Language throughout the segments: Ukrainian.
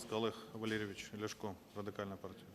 ласка, Олег Валерійович Ляшко, Радикальна партія.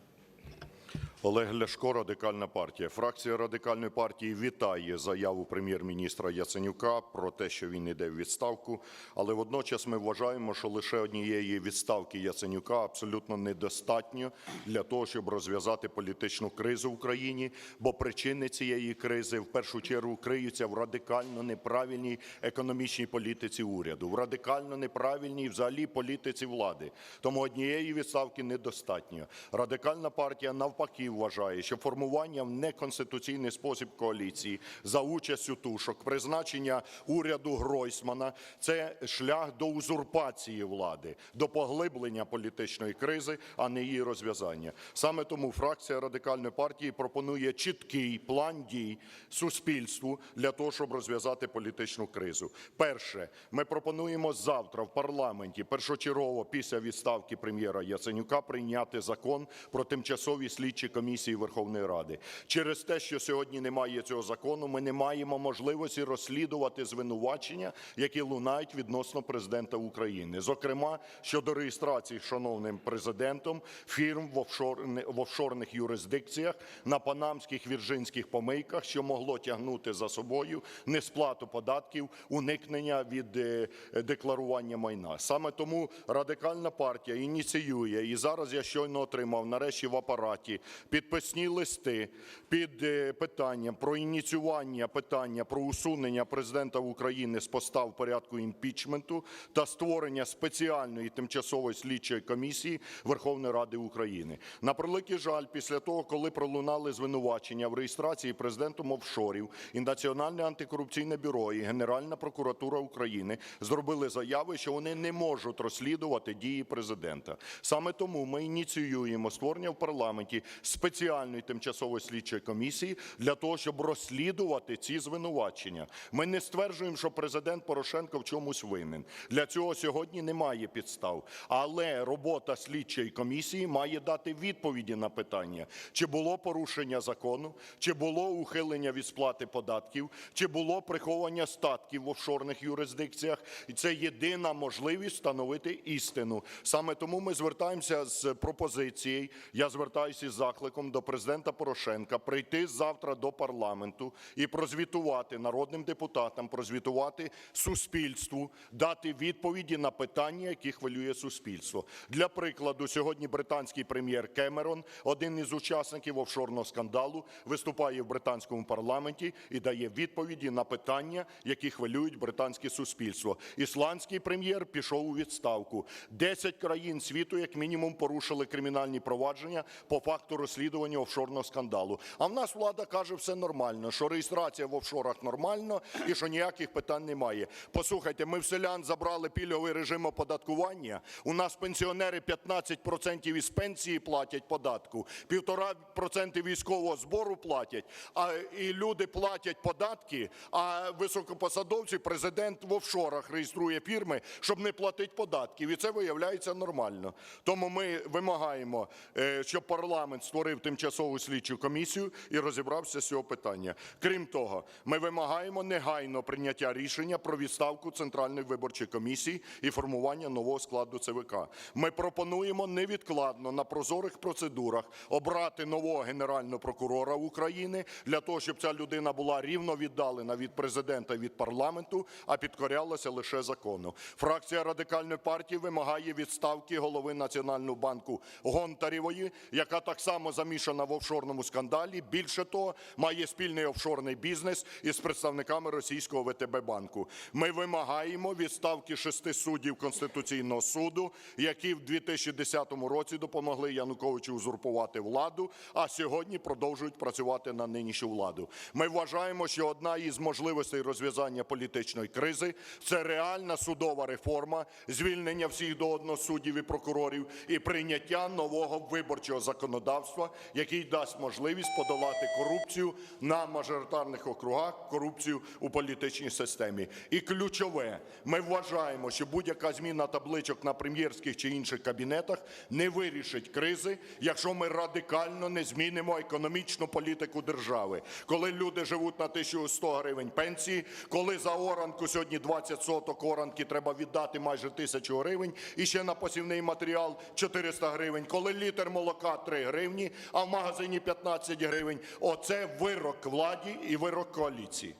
Олег Ляшко, Радикальна партія. Фракція Радикальної партії вітає заяву прем'єр-міністра Яценюка про те, що він іде в відставку. Але водночас ми вважаємо, що лише однієї відставки Яценюка абсолютно недостатньо для того, щоб розв'язати політичну кризу в Україні. Бо причини цієї кризи в першу чергу криються в радикально неправильній економічній політиці уряду, в радикально неправильній взагалі політиці влади. Тому однієї відставки недостатньо. Радикальна партія навпаки вважає, що формування в неконституційний спосіб коаліції за участю тушок, призначення уряду Гройсмана це шлях до узурпації влади, до поглиблення політичної кризи, а не її розв'язання. Саме тому фракція радикальної партії пропонує чіткий план дій суспільству для того, щоб розв'язати політичну кризу. Перше, ми пропонуємо завтра в парламенті першочергово після відставки прем'єра Яценюка прийняти закон про тимчасові слідчі комісії Верховної Ради. Через те, що сьогодні немає цього закону, ми не маємо можливості розслідувати звинувачення, які лунають відносно президента України, зокрема щодо реєстрації шановним президентом фірм в офшор- в офшорних юрисдикціях на панамських вірджинських помийках, що могло тягнути за собою несплату податків, уникнення від е, декларування майна. Саме тому радикальна партія ініціює, і зараз я щойно отримав нарешті в апараті підписні листи під е, питанням про ініціювання питання про усунення президента України з поста в порядку імпічменту та створення спеціальної тимчасової слідчої комісії Верховної Ради України. На превеликий жаль, після того, коли пролунали звинувачення в реєстрації президентом офшорів, і Національне антикорупційне бюро, і Генеральна прокуратура України зробили заяви, що вони не можуть розслідувати дії президента. Саме тому ми ініціюємо створення в парламенті спеціальної тимчасової слідчої комісії для того, щоб розслідувати ці звинувачення. Ми не стверджуємо, що президент Порошенко в чомусь винен. Для цього сьогодні немає підстав. Але робота слідчої комісії має дати відповіді на питання, чи було порушення закону, чи було ухилення від сплати податків, чи було приховання статків в офшорних юрисдикціях. І це єдина можливість встановити істину. Саме тому ми звертаємося з пропозицією, я звертаюся із закликом до президента Порошенка прийти завтра до парламенту і прозвітувати народним депутатам, прозвітувати суспільству, дати відповіді на питання, які хвилює суспільство. Для прикладу, сьогодні британський прем'єр Кемерон, один із учасників офшорного скандалу, виступає в британському парламенті і дає відповіді на питання, які хвилюють британське суспільство. Ісландський прем'єр пішов у відставку. Десять країн світу, як мінімум, порушили кримінальні провадження по факту розслідування офшорного скандалу. А в нас влада каже, все нормально, що реєстрація в офшорах нормально і що ніяких питань немає. Послухайте, ми в селян забрали пільговий режим оподаткування. У нас пенсіонери 15% із пенсії платять податку, 1,5% військового збору платять, а і люди платять податки, а високопосадовці, президент в офшорах реєструє фірми, щоб не платити податків. І це виявляється нормально. Тому ми вимагаємо, е, щоб парламент створив тимчасову слідчу комісію і розібрався з цього питання. Крім того, ми вимагаємо негайно прийняття рішення про відставку Центральної виборчої комісії і формування нового складу ЦВК. Ми пропонуємо невідкладно на прозорих процедурах обрати нового генерального прокурора України для того, щоб ця людина була рівно віддалена від президента і від парламенту, а підкорялася лише закону. Фракція радикальної партії вимагає відставки голови Національного банку Гонтарєвої, яка так само замішана в офшорному скандалі. Більше того, має спільний офшорний бізнес із представниками російського ВТБ банку. Ми вимагаємо відставки шести суддів Конституційного суду, які в 2010 році допомогли Януковичу узурпувати владу, а сьогодні продовжують працювати на нинішню владу. Ми вважаємо, що одна із можливостей розв'язання політичної кризи це реальна судова реформа, звільнення всіх до одного суддів і прокурорів і прийняття нового виборчого законодавства який дасть можливість подолати корупцію на мажоритарних округах, корупцію у політичній системі. І ключове, ми вважаємо, що будь-яка зміна табличок на прем'єрських чи інших кабінетах не вирішить кризи, якщо ми радикально не змінимо економічну політику держави. Коли люди живуть на 1100 гривень пенсії, коли за оранку сьогодні 20 соток оранки треба віддати майже тисячу гривень і ще на посівний матеріал 400 гривень, коли літр молока 3 гривні, а в магазині 15 гривень, оце вирок владі і вирок коаліції.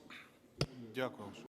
Дякую.